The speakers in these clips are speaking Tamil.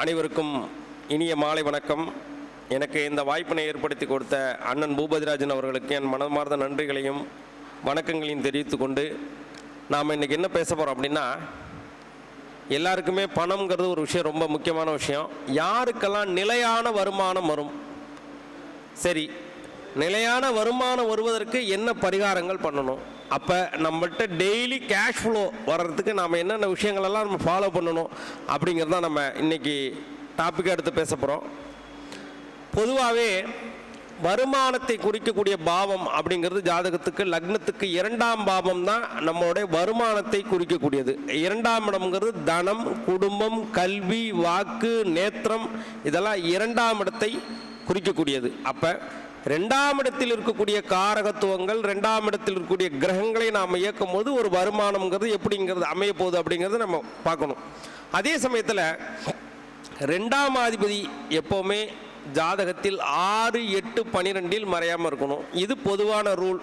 அனைவருக்கும் இனிய மாலை வணக்கம். எனக்கு இந்த வாய்ப்பினை ஏற்படுத்தி கொடுத்த அண்ணன் பூபதிராஜன் அவர்களுக்கு என் மனமார்ந்த நன்றிகளையும் வணக்கங்களையும் தெரிவித்து கொண்டு நாம் இன்றைக்கி என்ன பேச போகிறோம் அப்படின்னா எல்லாருக்குமே பணம்ங்கிறது ஒரு விஷயம் ரொம்ப முக்கியமான விஷயம். யாருக்கெல்லாம் நிலையான வருமானம் வரும்? சரி நிலையான வருமானம் வருவதற்கு என்ன பரிகாரங்கள் பண்ணணும்? அப்போ நம்மள்கிட்ட டெய்லி கேஷ் ஃப்ளோ வர்றதுக்கு நாம் என்னென்ன விஷயங்களெல்லாம் நம்ம ஃபாலோ பண்ணணும் அப்படிங்கிறது தான் நம்ம இன்றைக்கி டாப்பிக்காக எடுத்து பேச போகிறோம் பொதுவாகவே வருமானத்தை குறிக்கக்கூடிய பாவம் அப்படிங்கிறது ஜாதகத்துக்கு லக்னத்துக்கு இரண்டாம் பாவம் தான் நம்மளுடைய வருமானத்தை குறிக்கக்கூடியது. இரண்டாம் இடம்ங்கிறது தனம் குடும்பம் கல்வி வாக்கு நேத்திரம் இதெல்லாம் இரண்டாம் இடத்தை குறிக்கக்கூடியது. அப்போ ரெண்டாம் இடத்தில் இருக்கக்கூடிய காரகத்துவங்கள் ரெண்டாம் இடத்தில் இருக்கக்கூடிய கிரகங்களை நாம் இயக்கும் போது ஒரு வருமானம்ங்கிறது எப்படிங்கிறது அமைய போகுது அப்படிங்கிறத நம்ம பார்க்கணும். அதே சமயத்தில் ரெண்டாம் அதிபதி எப்போவுமே ஜாதகத்தில் ஆறு எட்டு பன்னிரெண்டில் மறையாமல் இருக்கணும். இது பொதுவான ரூல்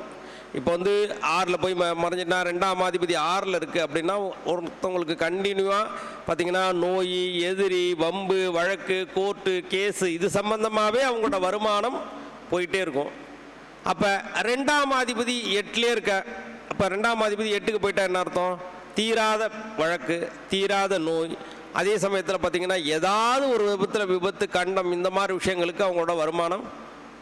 இப்போ வந்து ஆறில் போய் ம மறைஞ்சிட்டா ரெண்டாம் அதிபதி ஆறில் இருக்குது அப்படின்னா ஒருத்தவங்களுக்கு கண்டினியூவாக பார்த்தீங்கன்னா நோய் எதிரி வம்பு வழக்கு கோர்ட்டு கேஸு இது சம்பந்தமாகவே அவங்களோட வருமானம் போயிட்டே இருக்கும். அப்போ ரெண்டாம் அதிபதி எட்டுலேயே இருக்க. அப்போ ரெண்டாம் அதிபதி எட்டுக்கு போயிட்டா என்ன அர்த்தம்? தீராத வழக்கு தீராத நோய். அதே சமயத்தில் பார்த்தீங்கன்னா ஏதாவது ஒரு விபத்தில் விபத்து கண்டம் இந்த மாதிரி விஷயங்களுக்கு அவங்களோட வருமானம்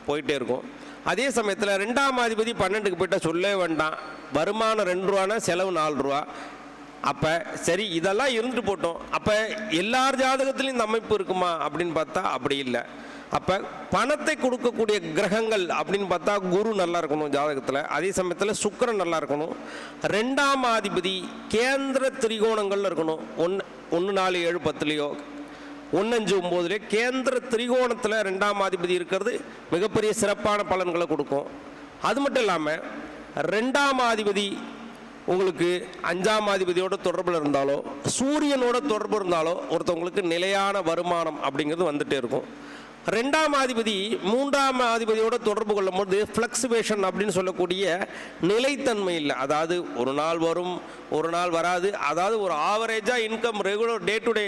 போயிட்டே இருக்கும். அதே சமயத்தில் ரெண்டாம் அதிபதி பன்னெண்டுக்கு போயிட்டா சொல்லவே வேண்டாம். வருமானம் ரெண்டு ரூபானா செலவு நாலு ரூபா. அப்போ சரி இதெல்லாம் இருந்துட்டு போட்டோம். அப்போ எல்லார் ஜாதகத்துலேயும் இந்த அமைப்பு இருக்குமா அப்படின்னு பார்த்தா அப்படி இல்லை. அப்போ பணத்தை கொடுக்கக்கூடிய கிரகங்கள் அப்படின்னு பார்த்தா குரு நல்லா இருக்கணும் ஜாதகத்தில். அதே சமயத்தில் சுக்கரன் நல்லா இருக்கணும். ரெண்டாம் ஆதிபதி கேந்திர திரிகோணங்கள்ல இருக்கணும். ஒன்று ஒன்று நாலு ஏழு பத்துலேயோ ஒன்னஞ்சு ஒம்போதுலேயே கேந்திர திரிகோணத்தில் ரெண்டாம் ஆதிபதி இருக்கிறது மிகப்பெரிய சிறப்பான பலன்களை கொடுக்கும். அது மட்டும் இல்லாமல் ரெண்டாம் ஆதிபதி உங்களுக்கு அஞ்சாம் அதிபதியோட தொடர்பில் இருந்தாலோ சூரியனோட தொடர்பு இருந்தாலோ ஒருத்தவங்களுக்கு நிலையான வருமானம் அப்படிங்கிறது வந்துகிட்டே இருக்கும். ரெண்டாம் அதிபதி மூன்றாம் அதிபதியோட தொடர்பு கொள்ளும்போது ஃப்ளக்சுவேஷன் அப்படின்னு சொல்லக்கூடிய நிலைத்தன்மை இல்லை. அதாவது ஒரு நாள் வரும் ஒரு நாள் வராது. அதாவது ஒரு ஆவரேஜாக income regular day to day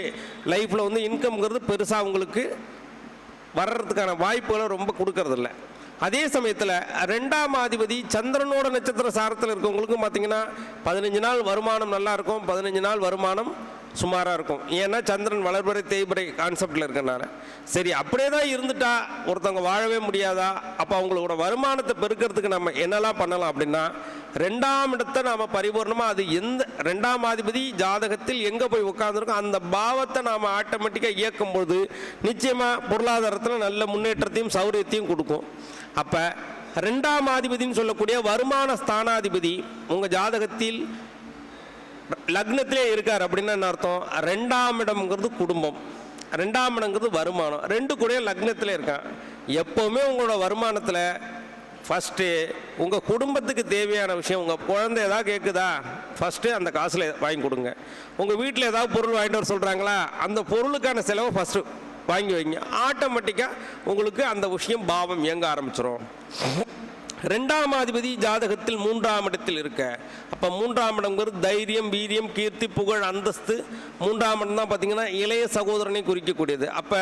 லைஃப்பில் வந்து இன்கம்ங்கிறது பெருசாக உங்களுக்கு வர்றதுக்கான வாய்ப்புகளை ரொம்ப கொடுக்கறதில்ல. அதே சமயத்தில் ரெண்டாம் அதிபதி சந்திரனோட நட்சத்திர சாரத்தில் இருக்கவங்களுக்கும் பார்த்தீங்கன்னா பதினஞ்சு நாள் வருமானம் நல்லாயிருக்கும் பதினஞ்சு நாள் வருமானம் சுமாராக இருக்கும். ஏன்னா சந்திரன் வளர்பறை தேய்பறை கான்செப்டில் இருக்கனால. சரி அப்படியே தான் இருந்துட்டா ஒருத்தவங்க வாழவே முடியாதா? அப்போ அவங்களோட வருமானத்தை பெருக்கிறதுக்கு நம்ம என்னெல்லாம் பண்ணலாம் அப்படின்னா ரெண்டாம் இடத்தை நாம் பரிபூர்ணமாக அது எந்த ரெண்டாம் அதிபதி ஜாதகத்தில் எங்கே போய் உட்காந்துருக்கோம் அந்த பாவத்தை நாம் ஆட்டோமேட்டிக்காக இயக்கும்போது நிச்சயமாக பொருளாதாரத்தில் நல்ல முன்னேற்றத்தையும் சௌரியத்தையும் கொடுக்கும். அப்போ ரெண்டாம் அதிபதின்னு சொல்லக்கூடிய வருமான ஸ்தானாதிபதி உங்கள் ஜாதகத்தில் லக்னத்திலே இருக்கார் அப்படின்னா என்ன அர்த்தம்? ரெண்டாம் இடம்ங்கிறது குடும்பம். ரெண்டாம் இடங்கிறது வருமானம். ரெண்டு கூடயும் லக்னத்தில் இருக்கான். எப்போவுமே உங்களோட வருமானத்தில் ஃபஸ்ட்டு உங்கள் குடும்பத்துக்கு தேவையான விஷயம் உங்கள் குழந்தை ஏதாவது கேட்குதா ஃபஸ்ட்டு அந்த காசில் வாங்கி கொடுங்க. உங்கள் வீட்டில் ஏதாவது பொருள் வாங்கிட்டு வர சொல்கிறாங்களா அந்த பொருளுக்கான செலவை ஃபஸ்ட்டு வாங்கி வைங்க. ஆட்டோமேட்டிக்காக உங்களுக்கு அந்த விஷயம் பாவம் இயங்க ஆரம்பிச்சிடும் ரெண்டாம் அதிபதி ஜாதகத்தில் மூன்றாம் இடத்தில் இருக்க. அப்போ மூன்றாம் இடம்ங்கிறது தைரியம் வீரியம் கீர்த்தி புகழ் அந்தஸ்து. மூன்றாம் இடம் தான் பார்த்தீங்கன்னா இளைய சகோதரனை குறிக்கக்கூடியது. அப்போ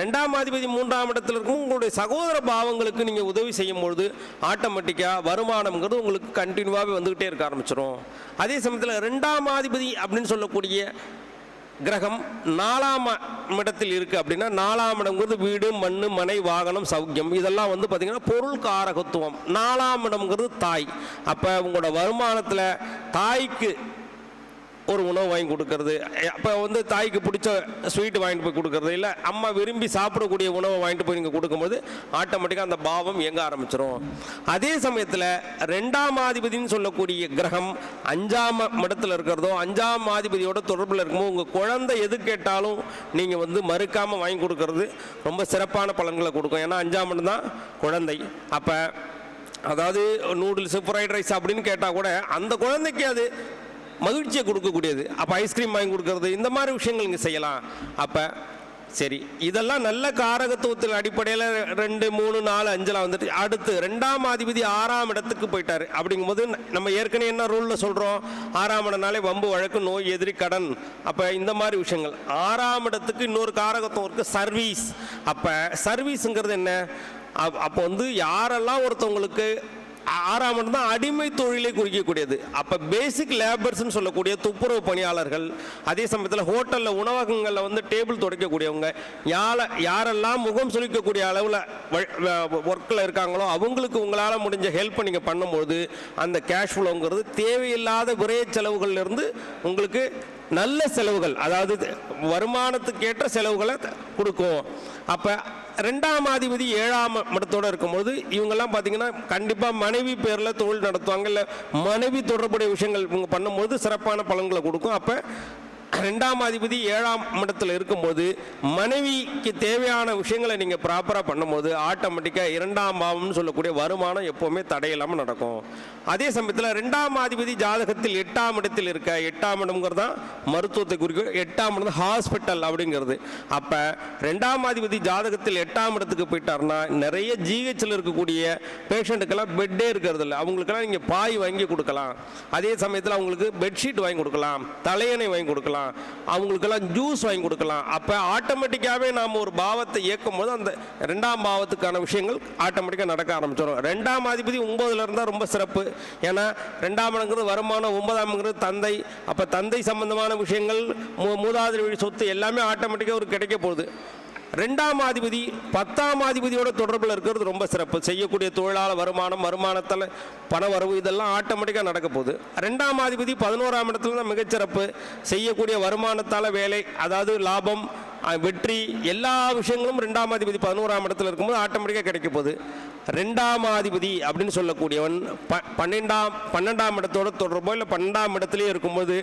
ரெண்டாம் அதிபதி மூன்றாம் இடத்தில் இருக்கும் உங்களுடைய சகோதர பாவங்களுக்கு நீங்கள் உதவி செய்யும் பொழுது ஆட்டோமேட்டிக்காக வருமானம்ங்கிறது உங்களுக்கு கண்டினியூவாகவே வந்துக்கிட்டே இருக்க ஆரம்பிச்சிடும் அதே சமயத்தில் ரெண்டாம் அதிபதி அப்படின்னு சொல்லக்கூடிய கிரகம் நாலாம் இடத்தில் இருக்குது அப்படின்னா நாலாம் இடம்ங்கிறது வீடு மண் மனை வாகனம் சௌக்கியம். இதெல்லாம் வந்து பார்த்திங்கன்னா பொருள் காரகத்துவம். நாலாம் இடம்ங்கிறது தாய். அப்போ உங்களோட வருமானத்தில் தாய்க்கு ஒரு உணவு வாங்கி கொடுக்கறது. அப்போ வந்து தாய்க்கு பிடிச்ச ஸ்வீட் வாங்கிட்டு போய் கொடுக்கறது. இல்லை அம்மா விரும்பி சாப்பிடக்கூடிய உணவை வாங்கிட்டு போய் நீங்கள் கொடுக்கும்போது ஆட்டோமேட்டிக்காக அந்த பாவம் இயங்க ஆரம்பிச்சிரும். அதே சமயத்தில் ரெண்டாம் ஆதிபதினு சொல்லக்கூடிய கிரகம் அஞ்சாம் இடத்துல இருக்கிறதோ அஞ்சாம் ஆதிபதியோட தொடர்பில் இருக்கும்போது உங்கள் குழந்தை எது கேட்டாலும் நீங்கள் வந்து மறுக்காமல் வாங்கி கொடுக்கறது ரொம்ப சிறப்பான பலன்களை கொடுக்கும். ஏன்னா அஞ்சாம் இடம் தான் குழந்தை. அப்போ அதாவது நூடுல்ஸ் ஃப்ரைட் ரைஸ் அப்படின்னு கேட்டால் கூட அந்த குழந்தைக்கு அது மகிழ்ச்சியை கொடுக்கக்கூடியது. அப்போ ஐஸ்கிரீம் வாங்கி கொடுக்கறது இந்த மாதிரி விஷயங்கள் இங்கே செய்யலாம். அப்போ சரி இதெல்லாம் நல்ல காரகத்துவத்தில் அடிப்படையில் ரெண்டு மூணு நாலு அஞ்செல்லாம் வந்துட்டு அடுத்து ரெண்டாம் அதிபதி ஆறாம் இடத்துக்கு போயிட்டாரு. அப்படிங்கும்போது நம்ம ஏற்கனவே என்ன ரூலில் சொல்கிறோம் ஆறாம் இடம்னாலே வம்பு வழக்கு நோய் எதிரி கடன். அப்போ இந்த மாதிரி விஷயங்கள். ஆறாம் இடத்துக்கு இன்னொரு காரகத்துவம் இருக்குது சர்வீஸ் அப்போ சர்வீஸுங்கிறது என்ன? அப்- அப்போ வந்து யாரெல்லாம் ஒருத்தவங்களுக்கு ஆறாம் இடம் தான் அடிமை தொழிலை குறிக்கக்கூடியது. அப்போ பேசிக் லேபர்ஸ்னு சொல்லக்கூடிய துப்புரவு பணியாளர்கள் அதே சமயத்தில் ஹோட்டலில் உணவகங்களில் வந்து டேபிள் துடைக்கக்கூடியவங்க யாரை யாரெல்லாம் முகம் சுழிக்கக்கூடிய அளவில் ஒர்க்கில் இருக்காங்களோ அவங்களுக்கு உங்களால் முடிஞ்ச ஹெல்ப் நீங்கள் பண்ணும்போது அந்த கேஷ் ஃப்ளோங்கிறது தேவையில்லாத விரைய செலவுகள்லேருந்து உங்களுக்கு நல்ல செலவுகள் அதாவது வருமானத்துக்கேற்ற செலவுகளை கொடுக்கும். அப்போ ரெண்டாம் அதிபதி ஏழாம் இடத்தோடு இருக்கும்போது இவங்கெல்லாம் பார்த்தீங்கன்னா கண்டிப்பாக மனைவி பேரில் தொழில் நடத்துவாங்க இல்லை மனைவி தொடர்புடைய விஷயங்கள் இவங்க பண்ணும்போது சிறப்பான பலன்களை கொடுக்கும். அப்போ ரெண்டாம் அதிபதி ஏழாம் இடத்துல இருக்கும்போது மனைவிக்கு தேவையான விஷயங்களை நீங்கள் ப்ராப்பராக பண்ணும்போது ஆட்டோமேட்டிக்காக இரண்டாம் பாவம்னு சொல்லக்கூடிய வருமானம் எப்போவுமே தடையில்லாமல் நடக்கும். அதே சமயத்தில் ரெண்டாம் அதிபதி ஜாதகத்தில் எட்டாம் இடத்தில் இருக்க எட்டாம் இடம்ங்கிறது தான் மருத்துவத்தை குறிக்கும் எட்டாம் இடம் ஹாஸ்பிட்டல் அப்படிங்கிறது. அப்போ ரெண்டாம் அதிபதி ஜாதகத்தில் எட்டாம் இடத்துக்கு போயிட்டாருன்னா நிறைய ஜிஹெச்சில் இருக்கக்கூடிய பேஷண்ட்டுக்கெல்லாம் பெட்டே இருக்கிறது இல்லை அவங்களுக்கெல்லாம் நீங்கள் பாய் வாங்கி கொடுக்கலாம். அதே சமயத்தில் அவங்களுக்கு பெட்ஷீட் வாங்கி கொடுக்கலாம். தலையணை வாங்கி கொடுக்கலாம். அவங்களுக்கெல்லாம் ஜூஸ் வாங்கி கொடுக்கலாம். அப்போ ஆட்டோமேட்டிக்காகவே நாம் ஒரு பாவத்தை இயக்கும் போது அந்த ரெண்டாம் பாவத்துக்கான விஷயங்கள் ஆட்டோமேட்டிக்காக நடக்க ஆரம்பிச்சிடும் ரெண்டாம் அதிபதி ஒம்பதுல இருந்தால் ரொம்ப சிறப்பு. ஏன்னா ரெண்டாம்ங்கிறது வருமானம் ஒன்பதாம்ங்கிறது தந்தை. அப்போ தந்தை சம்பந்தமான விஷயங்கள் மூ- மூதாதையர் வழி சொத்து எல்லாமே ஆட்டோமேட்டிக்காக ஒரு கிடைக்க போகுது. ரெண்டாம் அதிபதி பத்தாம் அதிபதியோட தொடர்பில் இருக்கிறது ரொம்ப சிறப்பு. செய்யக்கூடிய தொழிலாளர் வருமானம் வருமானத்தில் பண வரவு இதெல்லாம் ஆட்டோமேட்டிக்காக நடக்க போகுது. ரெண்டாம் அதிபதி பதினோராம் இடத்துல தான் மிகச்சிறப்பு செய்யக்கூடிய வருமானத்தால் வேலை அதாவது லாபம் வெற்றி எல்லா விஷயங்களும் ரெண்டாம் அதிபதி பதினோராம் இடத்துல இருக்கும்போது ஆட்டோமேட்டிக்காக கிடைக்க போகுது. ரெண்டாம் அதிபதி அப்படின்னு சொல்லக்கூடியவன் ப பன்னெண்டாம் பன்னெண்டாம் இடத்தோட தொடர்போ இல்லை பன்னெண்டாம் இடத்துலேயே இருக்கும்போது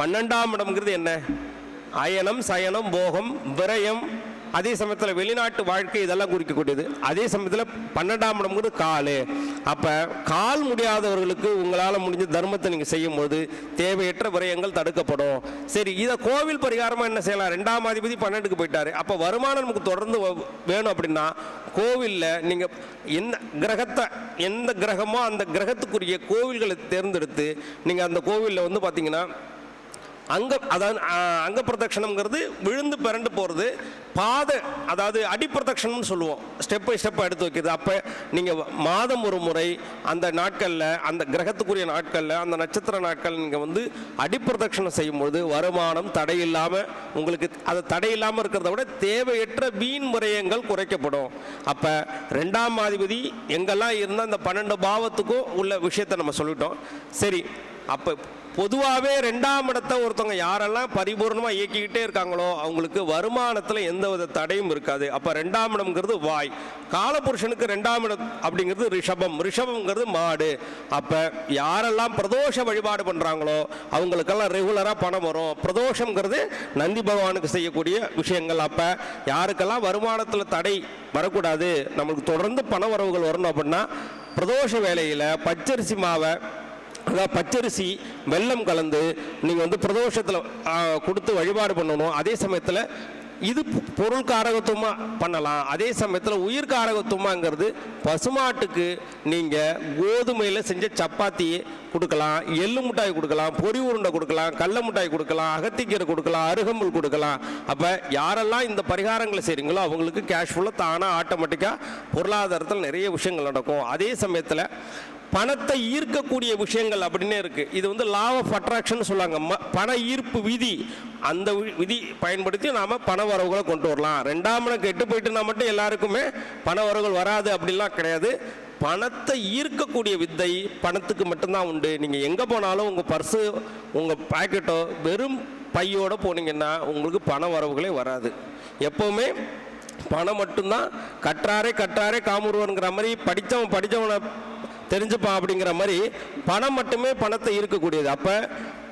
பன்னெண்டாம் இடம்ங்கிறது என்ன? அயனம் சயனம் போகம் விரயம் அதே சமயத்தில் வெளிநாட்டு வாழ்க்கை இதெல்லாம் குறிக்கக்கூடியது. அதே சமயத்தில் பன்னெண்டாம் இடம்ங்கிறது கால். அப்போ கால் முடியாதவர்களுக்கு உங்களால் முடிஞ்ச தர்மத்தை நீங்கள் செய்யும்போது தேவையற்ற விரயங்கள் தடுக்கப்படும். சரி இதை கோவில் பரிகாரமாக என்ன செய்யலாம்? ரெண்டாம் அதிபதி பன்னெண்டுக்கு போயிட்டார். அப்போ வருமானம் நமக்கு தொடர்ந்து வேணும் அப்படின்னா கோவிலில் நீங்கள் என்ன கிரகத்தை எந்த கிரகமோ அந்த கிரகத்துக்குரிய கோவில்களை தேர்ந்தெடுத்து நீங்கள் அந்த கோவிலில் வந்து பார்த்தீங்கன்னா அங்க அதாவது அங்க பிரதட்சணம்ங்கிறது விழுந்து பிறண்டு போகிறது பாத அதாவது அடிப்பிரதட்சணம்னு சொல்லுவோம். ஸ்டெப் பை ஸ்டெப் எடுத்து வைக்கிறது. அப்போ நீங்கள் மாதம் ஒரு முறை அந்த நாட்களில் அந்த கிரகத்துக்குரிய நாட்களில் அந்த நட்சத்திர நாட்கள் நீங்கள் வந்து அடிப்பிரதட்சணம் செய்யும்பொழுது வருமானம் தடையில்லாமல் உங்களுக்கு அது தடையில்லாமல் இருக்கிறத விட தேவையற்ற வீண் முறையங்கள் குறைக்கப்படும். அப்போ ரெண்டாம் அதிபதி எங்கெல்லாம் இருந்தால் அந்த பன்னெண்டு பாவத்துக்கும் உள்ள விஷயத்தை நம்ம சொல்லிட்டோம். சரி அப்போ பொதுவாகவே ரெண்டாம் இடத்தை ஒருத்தவங்க யாரெல்லாம் பரிபூர்ணமாக இயக்கிக்கிட்டே இருக்காங்களோ அவங்களுக்கு வருமானத்தில் எந்த வித தடையும் இருக்காது. அப்போ ரெண்டாம் இடம்ங்கிறது வாய். காலபுருஷனுக்கு ரெண்டாம் இடம் அப்படிங்கிறது ரிஷபம். ரிஷபம்ங்கிறது மாடு. அப்போ யாரெல்லாம் பிரதோஷ வழிபாடு பண்ணுறாங்களோ அவங்களுக்கெல்லாம் ரெகுலராக பணம் வரும். பிரதோஷங்கிறது நந்தி பகவானுக்கு செய்யக்கூடிய விஷயங்கள். அப்போ யாருக்கெல்லாம் வருமானத்தில் தடை வரக்கூடாது நம்மளுக்கு தொடர்ந்து பண வரவுகள் வரணும் அப்படின்னா பிரதோஷ வேலையில் பச்சரிசி மாவை அதாவது பச்சரிசி வெல்லம் கலந்து நீங்கள் வந்து பிரதோஷத்தில் கொடுத்து வழிபாடு பண்ணணும். அதே சமயத்தில் இது பொருள் காரகத்துவமாக பண்ணலாம். அதே சமயத்தில் உயிர் காரகத்துவமாங்கிறது பசுமாட்டுக்கு நீங்கள் கோதுமையில் செஞ்ச சப்பாத்தி கொடுக்கலாம். எள்ளு மிட்டாய் கொடுக்கலாம் பொரி உருண்டை கொடுக்கலாம் கடல மிட்டாய் கொடுக்கலாம் அகத்திக்கீரை கொடுக்கலாம் அருகம்புல் கொடுக்கலாம். அப்போ யாரெல்லாம் இந்த பரிகாரங்களை செய்கிறீங்களோ அவங்களுக்கு கேஷ்ஃபுல்லாக தானாக ஆட்டோமேட்டிக்காக பொருளாதாரத்தில் நிறைய விஷயங்கள் நடக்கும். அதே சமயத்தில் பணத்தை ஈர்க்கக்கூடிய விஷயங்கள் அப்படின்னே இருக்குது இது வந்து லா ஆஃப் அட்ராக்ஷன் சொல்லுவாங்க ம- பண ஈர்ப்பு விதி. அந்த விதி பயன்படுத்தி நாம் பண வரவுகளை கொண்டு வரலாம். ரெண்டாம் இடம் கெட்டு போயிட்டுனா மட்டும் எல்லாருக்குமே பண வரவுகள் வராது அப்படிலாம் கிடையாது. பணத்தை ஈர்க்கக்கூடிய வித்தை பணத்துக்கு மட்டும்தான் உண்டு. நீங்கள் எங்கே போனாலும் உங்கள் பர்ஸு உங்கள் பாக்கெட்டோ வெறும் பையோட போனீங்கன்னா உங்களுக்கு பண வரவுகளே வராது. எப்போவுமே பணம் மட்டும்தான். கற்றாரே கற்றாரே காமுருவன்கிற மாதிரி படித்தவன் படித்தவனை தெரிஞ்சுப்பான் அப்படிங்கிற மாதிரி பணம் மட்டுமே பணத்தை ஈர்க்கக்கூடியது. அப்போ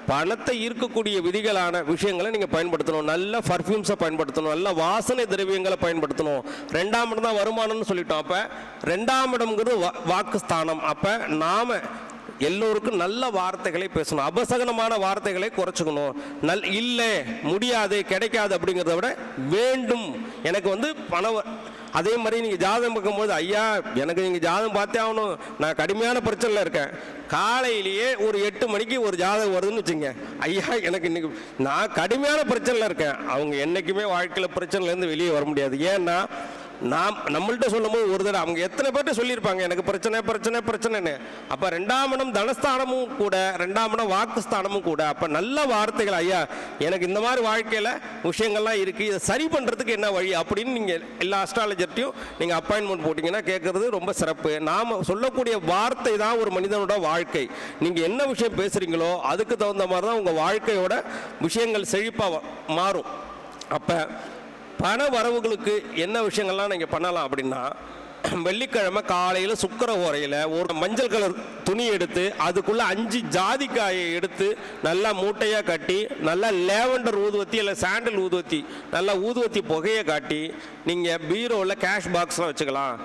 பணத்தை ஈர்க்கக்கூடிய விதிகளான விஷயங்களை நீங்கள் பயன்படுத்தணும். நல்ல பர்ஃப்யூம்ஸை பயன்படுத்தணும். நல்ல வாசனை திரவியங்களை பயன்படுத்தணும். ரெண்டாம் இடம் தான் வருமானம்னு சொல்லிட்டோம். அப்போ ரெண்டாம் இடம்ங்கிறது வா- வாக்குஸ்தானம். அப்போ நாம் எல்லோருக்கும் நல்ல வார்த்தைகளை பேசணும். அபசகனமான வார்த்தைகளை குறைச்சிக்கணும். நல் இல்லை முடியாது கிடைக்காது அப்படிங்கிறத விட வேண்டும். எனக்கு வந்து பணம் அதே மாதிரி நீங்கள் ஜாதகம் பார்க்கும்போது ஐயா எனக்கு நீங்கள் ஜாதகம் பார்த்தே ஆகணும். நான் கடுமையான பிரச்சனையில் இருக்கேன். காலையிலேயே ஒரு எட்டு மணிக்கு ஒரு ஜாதகம் வருதுன்னு வச்சுங்க. ஐயா எனக்கு இன்னைக்கு நான் கடுமையான பிரச்சனையில் இருக்கேன். அவங்க என்றைக்குமே வாழ்க்கையில் பிரச்சனையிலேருந்து வெளியே வர முடியாது. ஏன்னா நாம் நம்மள்ட்ட சொல்லும்போது ஒரு தடவை அவங்க எத்தனை பேர்ட்ட சொல்லியிருப்பாங்க? எனக்கு பிரச்சனை பிரச்சனை பிரச்சனைன்னு. அப்போ ரெண்டாம் இடம் தனஸ்தானமும் கூட ரெண்டாம் இடம் வாக்குஸ்தானமும் கூட. அப்போ நல்ல வார்த்தைகள் ஐயா எனக்கு இந்த மாதிரி வாழ்க்கையில் விஷயங்கள்லாம் இருக்குது இதை சரி பண்ணுறதுக்கு என்ன வழி? அப்படின்னு நீங்கள் எல்லா அஸ்ட்ராலஜர்ட்டையும் நீங்கள் அப்பாயின்மெண்ட் போட்டிங்கன்னா கேட்குறது ரொம்ப சிறப்பு. நாம் சொல்லக்கூடிய வார்த்தை தான் ஒரு மனிதனோட வாழ்க்கை. நீங்கள் என்ன விஷயம் பேசுகிறீங்களோ அதுக்கு தகுந்த மாதிரி தான் உங்கள் வாழ்க்கையோட விஷயங்கள் செழிப்பாக மாறும். அப்போ பண வரவுகளுக்கு என்ன விஷயங்கள்லாம் நீங்கள் பண்ணலாம் அப்படின்னா வெள்ளிக்கிழமை காலையில் சுக்கர ஓரையில் ஒரு மஞ்சள் கலர் துணி எடுத்து அதுக்குள்ளே அஞ்சு ஜாதிக்காயை எடுத்து நல்லா மூட்டையாக கட்டி நல்லா லேவண்டர் ஊதுவத்தி இல்லை சாண்டல் ஊதுவத்தி நல்லா ஊதுவத்தி புகையை காட்டி நீங்கள் பீரோவில் கேஷ் பாக்ஸ்லாம் வச்சுக்கலாம்.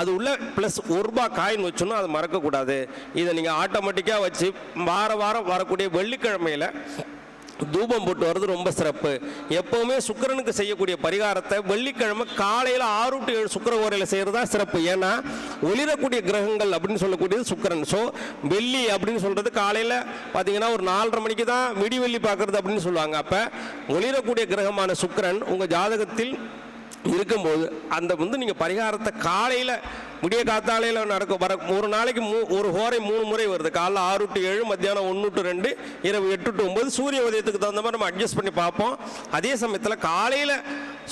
அது உள்ள ப்ளஸ் ஒரு ரூபா காயின் வச்சுன்னா அது மறக்கக்கூடாது. இதை நீங்கள் ஆட்டோமேட்டிக்காக வச்சு வார வாரம் வரக்கூடிய வெள்ளிக்கிழமையில் தூபம் போட்டு வர்றது ரொம்ப சிறப்பு. எப்போவுமே சுக்கிரனுக்கு செய்யக்கூடிய பரிகாரத்தை வெள்ளிக்கிழமை காலையில் ஆறு டு ஏழு சுக்கர ஓரையில் செய்கிறது தான் சிறப்பு. ஏன்னா ஒளிரக்கூடிய கிரகங்கள் அப்படின்னு சொல்லக்கூடியது சுக்கிரன். ஸோ வெள்ளி அப்படின்னு சொல்கிறது காலையில் பார்த்தீங்கன்னா ஒரு நாலரை மணிக்கு தான் விடி வெள்ளி பார்க்குறது அப்படின்னு சொல்லுவாங்க. அப்போ ஒளிரக்கூடிய கிரகமான சுக்கரன் உங்கள் ஜாதகத்தில் இருக்கும்போது அந்த வந்து நீங்கள் பரிகாரத்தை காலையில் விடிய காத்தாலையில் நடக்கும் வர ஒரு நாளைக்கு மூ ஒரு ஹோரை மூணு முறை வருது. காலைல ஆறு டு ஏழு மத்தியானம் ஒன்று டு ரெண்டு இரவு எட்டு டு ஒம்பது சூரிய உதயத்துக்கு தகுந்த மாதிரி நம்ம அட்ஜஸ்ட் பண்ணி பார்ப்போம். அதே சமயத்தில் காலையில்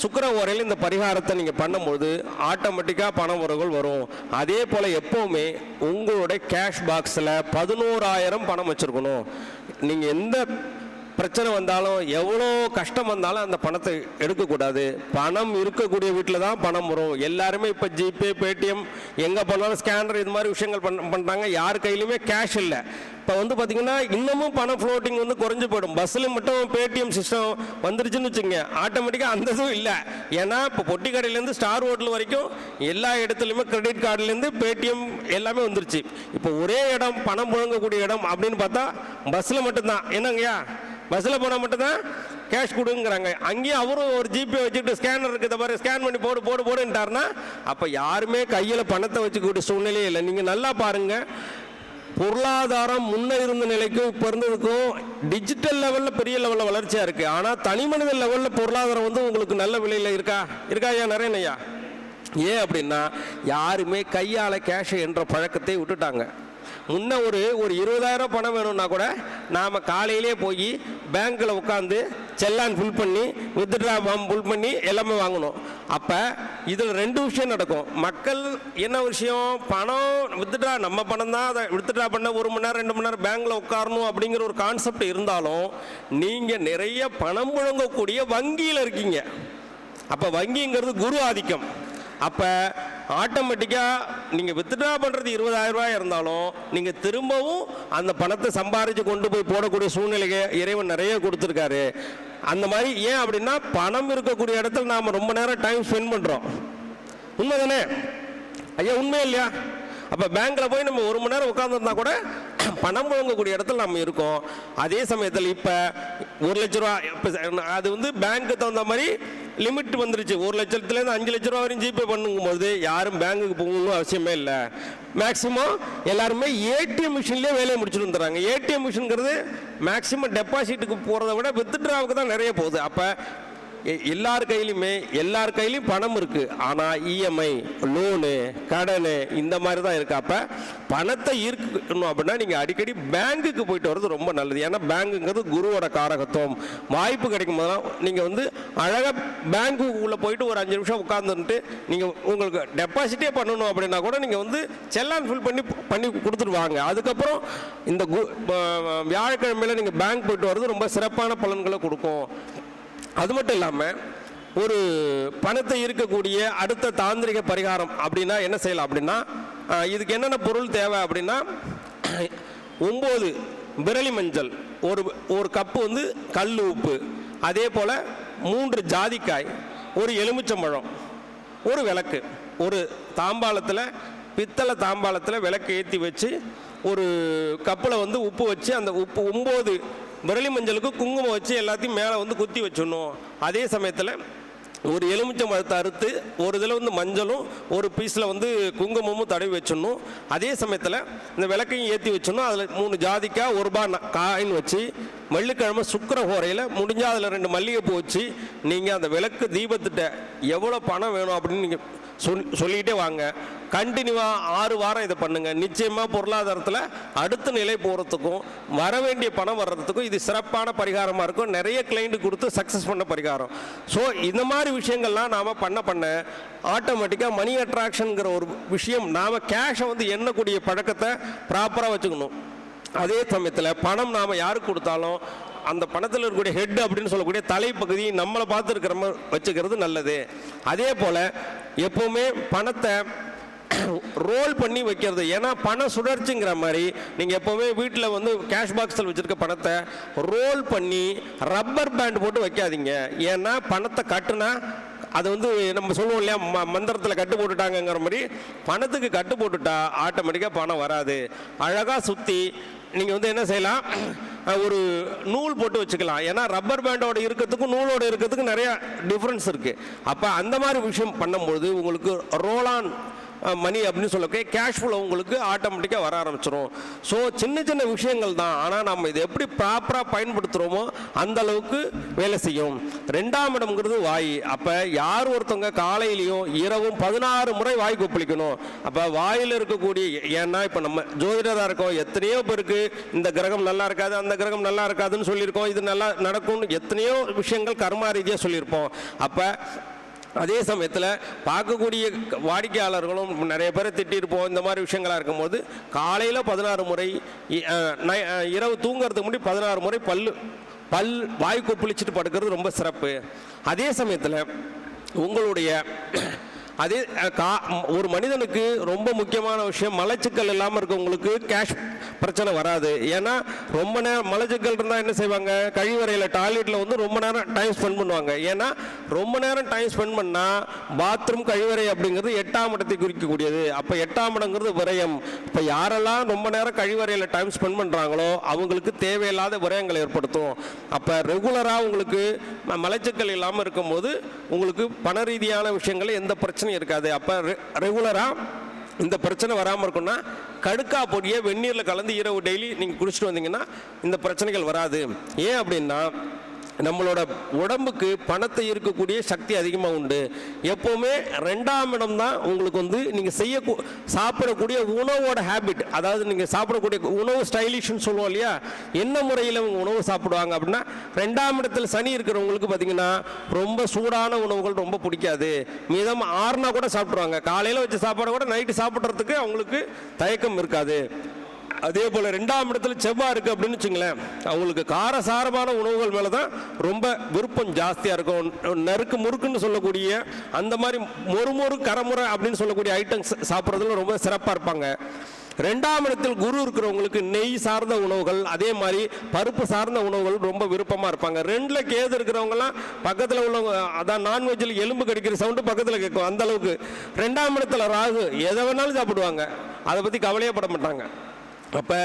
சுக்கர ஓரையில் இந்த பரிகாரத்தை நீங்கள் பண்ணும்போது ஆட்டோமேட்டிக்காக பண உறவுகள் வரும். அதே போல் எப்போவுமே உங்களுடைய கேஷ் பாக்ஸில் பதினோராயிரம் பணம் வச்சுருக்கணும். நீங்கள் எந்த பிரச்சனை வந்தாலும் எவ்வளோ கஷ்டம் வந்தாலும் அந்த பணத்தை எடுக்கக்கூடாது. பணம் இருக்கக்கூடிய வீட்டில் தான் பணம் வரும். எல்லாருமே இப்போ ஜிபே பேடிஎம் எங்கே போனாலும் ஸ்கேனர் இது மாதிரி விஷயங்கள் பண்ண பண்ணுறாங்க யார் கையிலுமே கேஷ் இல்லை. இப்போ வந்து பார்த்தீங்கன்னா இன்னமும் பணம் ஃப்ளோட்டிங் வந்து குறைஞ்சு போயிடும். பஸ்ஸில் மட்டும் பேடிஎம் சிஸ்டம் வந்துருச்சுன்னு வச்சுங்க ஆட்டோமேட்டிக்காக அந்த இதுவும் இல்லை. ஏன்னா இப்போ பொட்டி கடையிலேருந்து ஸ்டார் ஹோட்டல் வரைக்கும் எல்லா இடத்துலையுமே கிரெடிட் கார்டுலேருந்து பேடிஎம் எல்லாமே வந்துருச்சு. இப்போ ஒரே இடம் பணம் புழங்கக்கூடிய இடம் அப்படின்னு பார்த்தா பஸ்ஸில் மட்டும்தான். என்னங்கய்யா? பஸ்ஸில் போனால் மட்டும்தான் கேஷ் கொடுங்கிறாங்க. அங்கேயும் அவரும் ஒரு ஜிபே வச்சுக்கிட்டு ஸ்கேனர் இருக்குது பாரு ஸ்கேன் பண்ணி போடு போடு போடுன்ட்டாருன்னா அப்போ யாருமே கையில் பணத்தை வச்சுக்கூடிய சூழ்நிலையே இல்லை. நீங்கள் நல்லா பாருங்கள் பொருளாதாரம் முன்ன இருந்த நிலைக்கும் இப்போ இருந்ததுக்கும் டிஜிட்டல் லெவலில் பெரிய லெவலில் வளர்ச்சியாக இருக்குது ஆனால் தனி மனித லெவலில் பொருளாதாரம் வந்து உங்களுக்கு நல்ல விலையில் இருக்கா? இருக்கா ஐயா? நிறைய ஐயா ஏன் அப்படின்னா யாருமே கையால் கேஷை என்ற பழக்கத்தை விட்டுட்டாங்க. முன்ன ஒரு ஒரு இருபதாயிரம் பணம் வேணும்னா கூட நாம் காலையிலே போய் பேங்க்கில் உட்காந்து செல்லான் ஃபில் பண்ணி வித்ட்ரா ஃபார்ம் ஃபில் பண்ணி எல்லாமே வாங்கணும். அப்போ இதில் ரெண்டு விஷயம் நடக்கும். மக்கள் என்ன விஷயம்? பணம் வித்ட்ரா நம்ம பணம் தான் அதை வித்ட்ரா பண்ண ஒரு மணி நேரம் ரெண்டு மணி நேரம் பேங்க்கில் உட்காரணும் அப்படிங்கிற ஒரு கான்செப்ட் இருந்தாலும் நீங்கள் நிறைய பணம் புழங்கக்கூடிய வங்கியில் இருக்கீங்க. அப்போ வங்கிங்கிறது குரு ஆதிக்கம். அப்போ ஆட்டோமேட்டிக்காக நீங்கள் வித்ட்ரா பண்ணுறது இருபதாயிரம் ரூபாய் இருந்தாலும் நீங்கள் திரும்பவும் அந்த பணத்தை சம்பாரித்து கொண்டு போய் போடக்கூடிய சூழ்நிலையை இறைவன் நிறைய கொடுத்துருக்காரு. அந்த மாதிரி ஏன் அப்படின்னா பணம் இருக்கக்கூடிய இடத்துல நாம் ரொம்ப நேரம் டைம் ஸ்பெண்ட் பண்ணுறோம் உண்மை தானே ஐயா உண்மை இல்லையா? அப்போ பேங்க்கில் போய் நம்ம ஒரு மணி நேரம் உட்காந்துருந்தா கூட பணம் புழங்கக்கூடிய இடத்துல நம்ம இருக்கோம். அதே சமயத்தில் இப்போ ஒரு லட்ச ரூபா இப்போ அது வந்து பேங்க்கு தகுந்த மாதிரி லிமிட் வந்துருச்சு. ஒரு லட்சத்துலேருந்து அஞ்சு லட்ச ரூபா வரையும் ஜிபே பண்ணும்போது யாரும் பேங்க்குக்கு போகணும்னு அவசியமே இல்லை. மேக்ஸிமம் எல்லாருமே ஏடிஎம் மிஷின்லேயே வேலையை முடிச்சுட்டு வந்துடுறாங்க. ஏடிஎம் மிஷின்ங்கிறது மேக்ஸிமம் டெபாசிட்டுக்கு போகிறத விட வித்ட்ராவுக்கு தான் நிறைய போகுது. அப்போ எல்லார் கையிலுமே எல்லார் கையிலையும் பணம் இருக்கு. ஆனா இஎம்ஐ லோனு கடனு இந்த மாதிரி தான் இருக்கு. அப்ப பணத்தை ஈர்க்கணும் அப்படின்னா நீங்க அடிக்கடி பேங்குக்கு போயிட்டு வர்றது ரொம்ப நல்லது. ஏன்னா பேங்குங்கிறது குருவோட காரகத்துவம். வாய்ப்பு கிடைக்கும் போதெல்லாம் நீங்க வந்து அழகா பேங்குக்குள்ள போயிட்டு ஒரு அஞ்சு நிமிஷம் உட்கார்ந்துட்டு நீங்க உங்களுக்கு டெபாசிட்டே பண்ணணும் அப்படின்னா கூட நீங்க வந்து செல்லான் ஃபில் பண்ணி பண்ணி கொடுத்துட்டு வாங்க. அதுக்கப்புறம் இந்த கு- வியாழக்கிழமையில நீங்க பேங்க் போயிட்டு வர்றது ரொம்ப சிறப்பான பலன்களை கொடுக்கும். அது மட்டும் இல்லாமல் ஒரு பணத்தை இருக்கக்கூடிய அடுத்த தாந்திரிக பரிகாரம் அப்படின்னா என்ன செய்யலாம் அப்படின்னா இதுக்கு என்னென்ன பொருள் தேவை அப்படின்னா ஒம்பது விரலி மஞ்சள் ஒரு ஒரு கப்பு வந்து கல் உப்பு அதே போல் மூன்று ஜாதிக்காய் ஒரு எலுமிச்சம்பழம் ஒரு விளக்கு ஒரு தாம்பாளத்தில் பித்தளை தாம்பாளத்தில் விளக்கு ஏற்றி வச்சு ஒரு கப்பில் வந்து உப்பு வச்சு அந்த உப்பு ஒம்பது விரலி மஞ்சளுக்கு குங்குமம் வச்சு எல்லாத்தையும் மேலே வந்து குத்தி வச்சிடணும். அதே சமயத்தில் ஒரு எலுமிச்சம் பழத்தை அறுத்து ஒரு இதில் வந்து மஞ்சளும் ஒரு பீஸில் வந்து குங்குமமும் தடவி வச்சிடணும். அதே சமயத்தில் இந்த விளக்கையும் ஏற்றி வச்சிடணும். அதில் மூணு ஜாதிக்காக ஒரு ரூபா காயின் வச்சு வெள்ளிக்கிழமை சுக்கர ஹோரையில் முடிஞ்சால் அதில் ரெண்டு மல்லிகைப்பூ வச்சு நீங்கள் அந்த விளக்கு தீபத்திட்ட எவ்வளோ பணம் வேணும் அப்படின்னு நீங்கள் சொல் சொல்லிக்கிட்டே வாங்க. கண்டினியூவாக ஆறு வாரம் இதை பண்ணுங்கள் நிச்சயமாக பொருளாதாரத்தில் அடுத்த நிலை போகிறதுக்கும் வர வேண்டிய பணம் வர்றதுக்கும் இது சிறப்பான பரிகாரமாக இருக்கும். நிறைய கிளைண்ட்டு கொடுத்து சக்ஸஸ் பண்ண பரிகாரம். ஸோ இந்த மாதிரி விஷயங்கள்லாம் நாம் பண்ண பண்ண ஆட்டோமேட்டிக்காக மணி அட்ராக்ஷனுங்கிற ஒரு விஷயம் நாம் கேஷை வந்து எண்ணக்கூடிய பழக்கத்தை ப்ராப்பராக வச்சுக்கணும். அதே சமயத்தில் பணம் நாம் யாருக்கு கொடுத்தாலும் அந்த பணத்தில் இருக்கக்கூடிய ஹெட் அப்படின்னு சொல்லக்கூடிய தலைப்பகுதி நம்மளை பார்த்து இருக்கிற மாதிரி வச்சுக்கிறது நல்லது. அதே போல் எப்போவுமே பணத்தை ரோல் பண்ணி வைக்கிறது. ஏன்னா பண சுழற்சிங்கிற மாதிரி நீங்கள் எப்போவுமே வீட்டில் வந்து கேஷ் பாக்ஸில் வச்சுருக்க பணத்தை ரோல் பண்ணி ரப்பர் பேண்ட் போட்டு வைக்காதீங்க. ஏன்னா பணத்தை கட்டுனா அது வந்து நம்ம சொல்லுவோம் இல்லையா ம மந்திரத்தில் கட்டு போட்டுட்டாங்கங்கிற மாதிரி பணத்துக்கு கட்டு போட்டுட்டா ஆட்டோமேட்டிக்காக பணம் வராது. அழகாக சுற்றி நீங்கள் வந்து என்ன செய்யலாம்? ஒரு நூல் போட்டு வச்சுக்கலாம். ஏன்னா ரப்பர் பேண்டோட இருக்கிறதுக்கும் நூலோட இருக்கிறதுக்கும் நிறைய டிஃப்ரென்ஸ் இருக்குது அப்போ அந்த மாதிரி விஷயம் பண்ணும்பொழுது உங்களுக்கு ரோலான் மணி அப்படின்னு சொல்லக்கூடிய கேஷ் ஃப்ளோ உங்களுக்கு ஆட்டோமேட்டிக்காக வர ஆரம்பிச்சிடும் ஸோ சின்ன சின்ன விஷயங்கள் தான். ஆனால் நம்ம இதை எப்படி ப்ராப்பராக பயன்படுத்துகிறோமோ அந்த அளவுக்கு வேலை செய்யும். ரெண்டாம் இடம்ங்கிறது வாய். அப்போ யார் ஒருத்தவங்க காலையிலையும் இரவும் பதினாறு முறை வாய் கொப்பளிக்கணும். அப்போ வாயில் இருக்கக்கூடிய ஏன்னா இப்போ நம்ம ஜோதிடராக இருக்கோம். எத்தனையோ பேருக்கு இந்த கிரகம் நல்லா இருக்காது அந்த கிரகம் நல்லா இருக்காதுன்னு சொல்லியிருக்கோம். இது நல்லா நடக்கும்னு எத்தனையோ விஷயங்கள் கர்மா ரீதியாக சொல்லியிருப்போம். அப்போ அதே சமயத்தில் பார்க்கக்கூடிய வாடிக்கையாளர்களும் நிறைய பேரை திட்டிருப்போம் இந்த மாதிரி விஷயங்களாக இருக்கும்போது காலையில் பதினாறு முறை நை- இரவு தூங்குறதுக்கு முன்னாடி பதினாறு முறை பல் பல் வாய் கொப்பளிச்சுட்டு படுக்கிறது ரொம்ப சிறப்பு. அதே சமயத்தில் உங்களுடைய அதே கா ஒரு மனிதனுக்கு ரொம்ப முக்கியமான விஷயம் மலச்சிக்கல் இல்லாமல் இருக்கவங்களுக்கு கேஷ் பிரச்சனை வராது. ஏன்னா ரொம்ப நேரம் மலச்சிக்கல் இருந்தால் என்ன செய்வாங்க? கழிவறையில் டாய்லெட்டில் வந்து ரொம்ப நேரம் டைம் ஸ்பெண்ட் பண்ணுவாங்க. ஏன்னா ரொம்ப நேரம் டைம் ஸ்பெண்ட் பண்ணால் பாத்ரூம் கழிவறை அப்படிங்கிறது எட்டாம் இடத்தை குறிக்கக்கூடியது. அப்போ எட்டாம் இடங்கிறது விரயம். இப்போ யாரெல்லாம் ரொம்ப நேரம் கழிவறையில் டைம் ஸ்பெண்ட் பண்ணுறாங்களோ அவங்களுக்கு தேவையில்லாத விரயங்களை ஏற்படுத்தும். அப்போ ரெகுலராக உங்களுக்கு மலச்சிக்கல் இல்லாமல் இருக்கும்போது உங்களுக்கு பண ரீதியான விஷயங்களை எந்த பிரச்சனையும் இருக்காது. அப்போ ரெகுலராக இந்த பிரச்சனை வராமல் இருக்குன்னா கடுக்கா பொடியை வெந்நீரில் கலந்து இரவு டெய்லி நீங்கள் குடிச்சிட்டு வந்தீங்கன்னா இந்த பிரச்சனைகள் வராது. ஏன் அப்படின்னா நம்மளோட உடம்புக்கு பணத்தை இருக்கக்கூடிய சக்தி அதிகமாக உண்டு. எப்போவுமே ரெண்டாம் இடம் தான் உங்களுக்கு வந்து நீங்கள் செய்ய சாப்பிடக்கூடிய உணவோட ஹேபிட் அதாவது நீங்கள் சாப்பிடக்கூடிய உணவு ஸ்டைலிஷ்னு சொல்லுவோம் இல்லையா? என்ன முறையில் அவங்க உணவு சாப்பிடுவாங்க அப்படின்னா ரெண்டாம் இடத்துல சனி இருக்கிறவங்களுக்கு பார்த்தீங்கன்னா ரொம்ப சூடான உணவுகள் ரொம்ப பிடிக்காது. மீதம் ஆறுனா கூட சாப்பிட்ருவாங்க காலையில் வச்ச சாப்பாடு கூட நைட்டு சாப்பிட்றதுக்கு அவங்களுக்கு தயக்கம் இருக்காது. அதே போல் ரெண்டாம் இடத்துல செவ்வாய் இருக்குது அப்படின்னு வச்சுங்களேன் அவங்களுக்கு காரசாரமான உணவுகள் மேலே தான் ரொம்ப விருப்பம் ஜாஸ்தியாக இருக்கும். நறுக்கு முறுக்குன்னு சொல்லக்கூடிய அந்த மாதிரி மொறுமொறு கரமுறை அப்படின்னு சொல்லக்கூடிய ஐட்டம்ஸ் சாப்பிட்றதுல ரொம்ப சிறப்பாக இருப்பாங்க. ரெண்டாம் இடத்தில் குரு இருக்கிறவங்களுக்கு நெய் சார்ந்த உணவுகள் அதே மாதிரி பருப்பு சார்ந்த உணவுகள் ரொம்ப விருப்பமாக இருப்பாங்க. ரெண்டில் கேது இருக்கிறவங்கலாம் பக்கத்தில் உள்ளவங்க அதான் நான்வெஜ்ஜில் எலும்பு கடிக்கிற சவுண்டு பக்கத்தில் கேட்கும் அந்த அளவுக்கு. ரெண்டாம் இடத்துல ராகு எதை வேணாலும் சாப்பிடுவாங்க. அதை பற்றி கவலையே பட மாட்டாங்க. அப்போ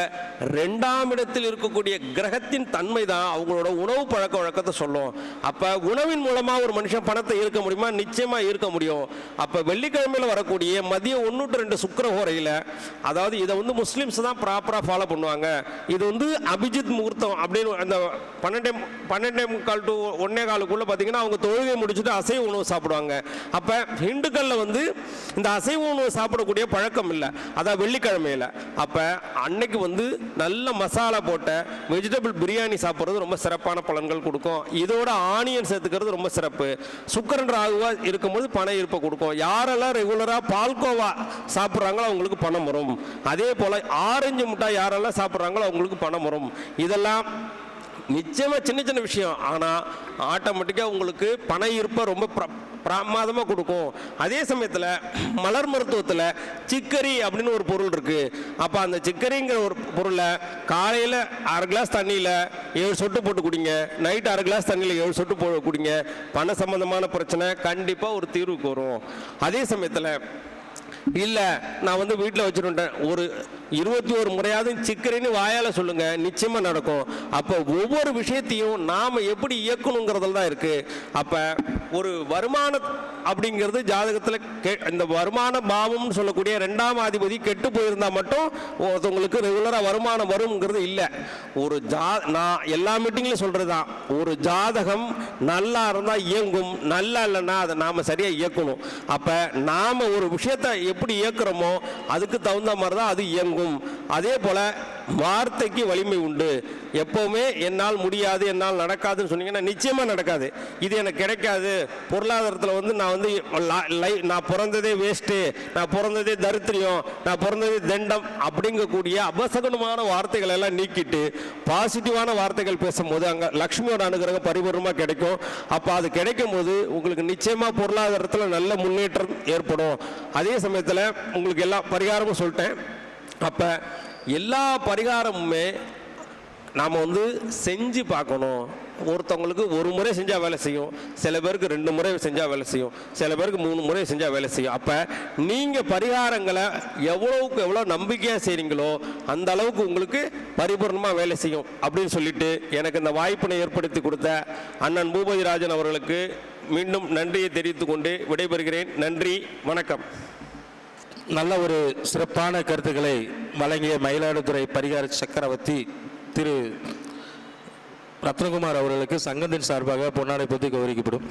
ரெண்டாம் இடத்தில் இருக்கக்கூடிய கிரகத்தின் தன்மை தான் அவங்களோட உணவு பழக்க வழக்கத்தை சொல்லும். அப்போ உணவின் மூலமாக ஒரு மனுஷன் பணத்தை ஈர்க்க முடியுமா? நிச்சயமாக ஈர்க்க முடியும். அப்போ வெள்ளிக்கிழமையில் வரக்கூடிய மதியம் ஒன்று டு ரெண்டு சுக்கரஹோரையில் அதாவது இதை வந்து முஸ்லீம்ஸ் தான் ப்ராப்பராக ஃபாலோ பண்ணுவாங்க. இது வந்து அபிஜித் முகூர்த்தம் அப்படின்னு அந்த பன்னெண்டே பன்னெண்டே முக்கால் டு ஒன்னே காலுக்குள்ளே பார்த்தீங்கன்னா அவங்க தொழுகை முடிச்சுட்டு அசைவ உணவு சாப்பிடுவாங்க. அப்போ ஹிந்துக்களில் வந்து இந்த அசைவ உணவு சாப்பிடக்கூடிய பழக்கம் இல்லை. அதான் வெள்ளிக்கிழமையில. அப்போ அன்னைக்கு வந்து நல்ல மசாலா போட்ட வெஜிடபிள் பிரியாணி சாப்பிட்றது ரொம்ப சிறப்பான பலன்கள் கொடுக்கும். இதோட ஆனியன் சேர்த்துக்கிறது ரொம்ப சிறப்பு. சுக்கரன் ராகுவா இருக்கும்போது பண ஈர்ப்பை கொடுக்கும். யாரெல்லாம் ரெகுலராக பால்கோவா சாப்பிட்றாங்களோ அவங்களுக்கு பணம் வரும். அதே போல் ஆரஞ்சு மிட்டாய் யாரெல்லாம் சாப்பிட்றாங்களோ அவங்களுக்கு பணம் வரும். இதெல்லாம் நிச்சயமாக சின்ன சின்ன விஷயம். ஆனால் ஆட்டோமேட்டிக்காக உங்களுக்கு பண ஈர்ப்பை ரொம்ப ப்ர பிரமாதமாக கொடுக்கும். அதே சமயத்தில் மலர் மருத்துவத்தில் சிக்கரி அப்படின்னு ஒரு பொருள் இருக்குது அப்போ அந்த சிக்கரிங்கிற ஒரு பொருளை காலையில் அரை கிளாஸ் தண்ணியில் ஏழு சொட்டு போட்டு குடிங்க. நைட் அரை கிளாஸ் தண்ணியில் ஏழு சொட்டு போ குடிங்க. பண சம்மந்தமான பிரச்சனை கண்டிப்பாக ஒரு தீர்வுக்கு வரும். அதே சமயத்தில் இல்லை நான் வந்து வீட்டில் வச்சுருந்தேன். ஒரு இருபத்தி ஒரு முறையாவது சிக்கரின்னு வாயால் சொல்லுங்க நிச்சயமா நடக்கும். அப்போ ஒவ்வொரு விஷயத்தையும் நாம எப்படி இயக்கணுங்கிறதுல தான் இருக்கு. அப்போ ஒரு வருமானம் அப்படிங்கிறது ஜாதகத்தில் கெ- இந்த வருமான பாவம்னு சொல்லக்கூடிய ரெண்டாம் அதிபதி கெட்டு போயிருந்தா மட்டும் ஒருத்தவங்களுக்கு ரெகுலராக வருமானம் வரும்ங்கிறது இல்லை. ஒரு ஜா நான் எல்லா மீட்டிங்லையும் சொல்றதுதான். ஒரு ஜாதகம் நல்லா இருந்தால் இயங்கும் நல்லா இல்லைன்னா அதை நாம் சரியாக இயக்கணும். அப்போ நாம் ஒரு விஷயத்தை எப்படி இயக்குறோமோ அதுக்கு தகுந்த மாதிரி தான் அது இயங்கும். அதே போல் வார்த்தைக்கு வலிமை உண்டு. எப்போவுமே என்னால் முடியாது என்னால் நடக்காதுன்னு சொன்னீங்கன்னா நிச்சயமாக நடக்காது. இது எனக்கு கிடைக்காது. பொருளாதாரத்தில் வந்து நான் வந்து லை- நான் பிறந்ததே வேஸ்ட்டு நான் பிறந்ததே தரித்திரியம் நான் பிறந்ததே தண்டம் அப்படிங்கக்கூடிய அபசகுனமான வார்த்தைகள் எல்லாம் நீக்கிட்டு பாசிட்டிவான வார்த்தைகள் பேசும்போது அங்கே லக்ஷ்மியோட அனுகிரகம் பரிபூர்ணமாக கிடைக்கும். அப்போ அது கிடைக்கும் போது உங்களுக்கு நிச்சயமாக பொருளாதாரத்தில் நல்ல முன்னேற்றம் ஏற்படும். அதே சமயத்தில் உங்களுக்கு எல்லா பரிகாரமும் சொல்லிட்டேன். அப்போ எல்லா பரிகாரமுமே நாம் வந்து செஞ்சு பார்க்கணும். ஒருத்தவங்களுக்கு ஒரு முறை செஞ்சால் வேலை செய்யும். சில பேருக்கு ரெண்டு முறை செஞ்சால் வேலை செய்யும். சில பேருக்கு மூணு முறை செஞ்சால் வேலை செய்யும். அப்போ நீங்கள் பரிகாரங்களை எவ்வளவுக்கு எவ்வளோ நம்பிக்கையாக செய்கிறீங்களோ அந்த அளவுக்கு உங்களுக்கு பரிபூர்ணமாக வேலை செய்யும் அப்படின்னு சொல்லிட்டு எனக்கு இந்த வாய்ப்பினை ஏற்படுத்தி கொடுத்த அண்ணன் பூபதி ராஜன் அவர்களுக்கு மீண்டும் நன்றியை தெரிவித்து கொண்டு விடைபெறுகிறேன். நன்றி. வணக்கம். நல்ல ஒரு சிறப்பான கருத்துக்களை வழங்கிய மயிலாடுதுறை பரிகார சக்கரவர்த்தி திரு ரத்னகுமார் அவர்களுக்கு சங்கத்தின் சார்பாக பொன்னாடை பொத்தி கௌரவிக்கப்படும்.